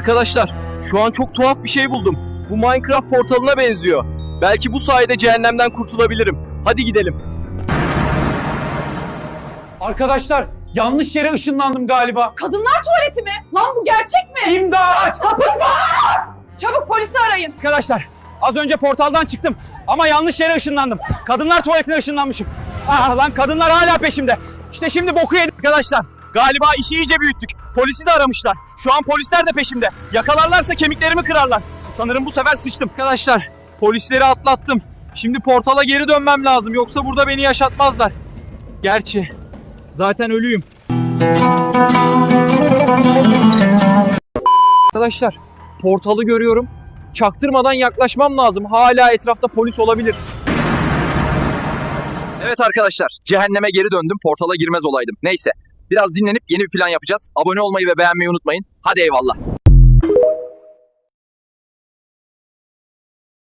Arkadaşlar şu an çok tuhaf bir şey buldum. Bu Minecraft portalına benziyor. Belki bu sayede cehennemden kurtulabilirim. Hadi gidelim. Arkadaşlar yanlış yere ışınlandım galiba. Kadınlar tuvaleti mi? Lan bu gerçek mi? İmdat! Sapık var! Çabuk polisi arayın. Arkadaşlar az önce portaldan çıktım ama yanlış yere ışınlandım. Kadınlar tuvaletine ışınlanmışım. Ah lan kadınlar hala peşimde. İşte şimdi boku yedim. Arkadaşlar galiba işi iyice büyüttük. Polisi de aramışlar. Şu an polisler de peşimde. Yakalarlarsa kemiklerimi kırarlar. Sanırım bu sefer sıçtım. Arkadaşlar polisleri atlattım. Şimdi portala geri dönmem lazım. Yoksa burada beni yaşatmazlar. Gerçi zaten ölüyüm. Arkadaşlar portalı görüyorum. Çaktırmadan yaklaşmam lazım. Hala etrafta polis olabilir. Evet arkadaşlar, cehenneme geri döndüm. Portala girmez olaydım. Neyse, biraz dinlenip yeni bir plan yapacağız. Abone olmayı ve beğenmeyi unutmayın. Hadi eyvallah.